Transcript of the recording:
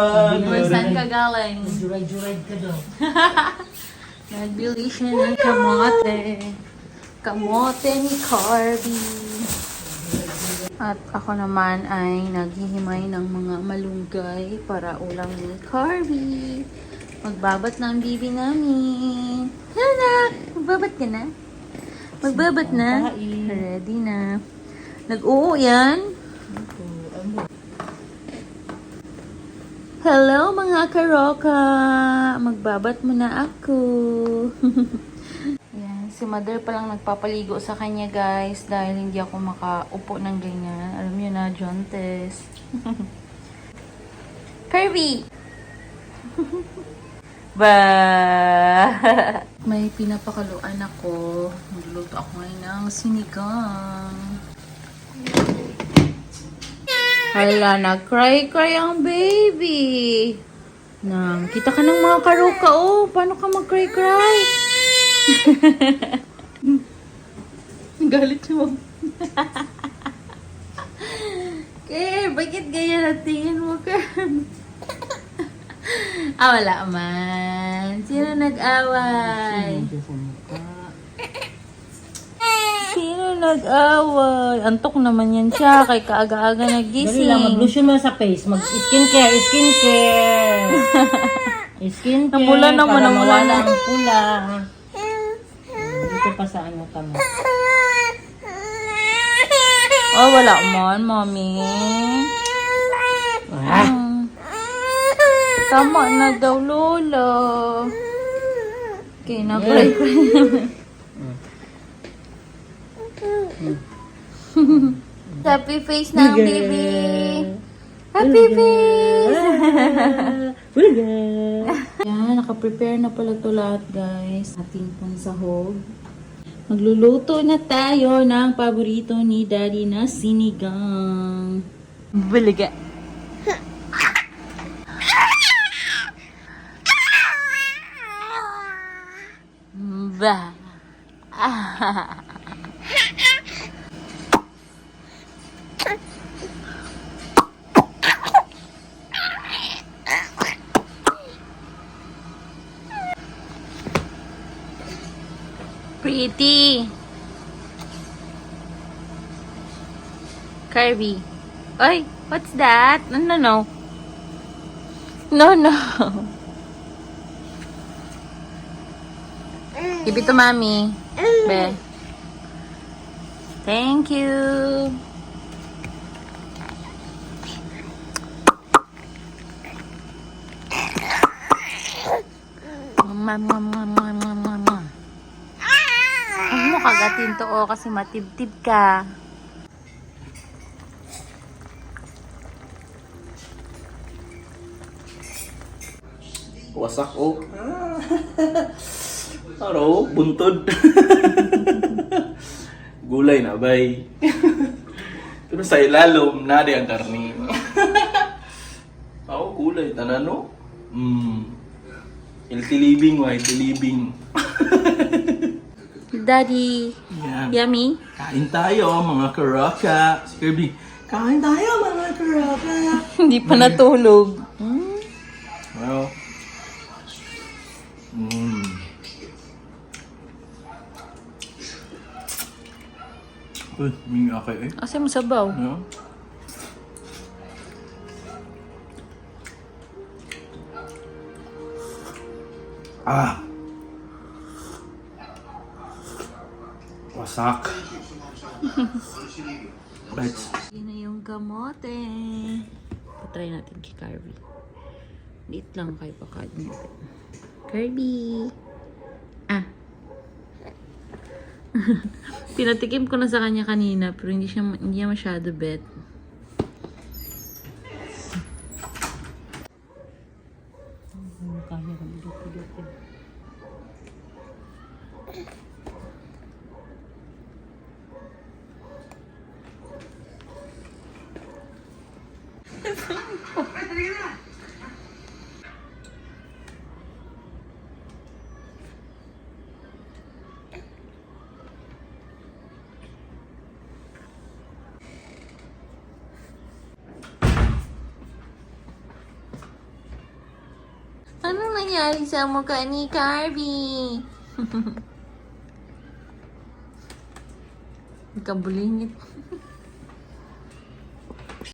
Where saan ka galing? Juray-juray ka daw. Nagbili siya ng kamote. Kamote ni Carby. At ako naman ay naghihimay ng mga malunggay para ulam ni Carby. Magbabat na ang bibi namin. Hala! Magbabat ka na? Magbabat na? Ready na. Nag-oo yan? Hello mga karoka! Magbabat mo na ako. Yan, si mother pa lang nagpapaligo sa kanya guys dahil hindi ako makaupo ng ganyan. Alam niyo na, John Tess. Kirby! ba May pinapakaluan ako. Magluluto ako ngayon ng sinigang. Hala, nag-cry-cry ang baby. Nang, kita ka ng mga karuka, oh. Paano ka mag-cry-cry? Galit mom. Kaya, bakit ganyan ang tingin mo ka? ah, wala man. Sino nag-away? Sino nag-away? Antok naman yan siya. Kay kaaga-aga Dali lang, nagising. mag-lotion mo sa face. Mag-skincare, skincare. skincare. Napula naman, para namula mawala na. ang pula. Dito pa sa ano kami. Oh, wala man, mommy. Ah, Hmm. Tama na daw, Lola. Okay, nag-cry-cry naman. Happy face na ang baby. Happy face. Bulga. Yan, nakaprepare na pala to lahat, guys. Ating pansahog. Magluluto na tayo ng paborito ni Daddy na sinigang. Bulaga. Ba. Pretty. Kirby. Oy, what's that? No, no, no. No, no. Mm. Give it to mommy. Mm. Be. Thank you. Mama, mama, kagatin to oh, kasi matibtib ka. Wasak oh. Aro, buntod. Gulay na bay. Pero sa ilalom, nari ang karni. Ako, gulay, tanano. Mm. Healthy living, wa healthy living. Daddy, Yan. yummy? Kain tayo, mga karaka. Si Kirby, kain tayo, mga karaka. Hindi pa natulog. Well, mm. Uy, may akay eh. Kasi masabaw. Ano? Ah! Wasak. Bites. Yun na yung kamote. Patry natin kay Kirby. Liit lang kay pakad niya. Kirby! Ah! Pinatikim ko na sa kanya kanina pero hindi siya hindi niya masyado bet. Anong nangyari sa mukha ni Carby? Kabulingit.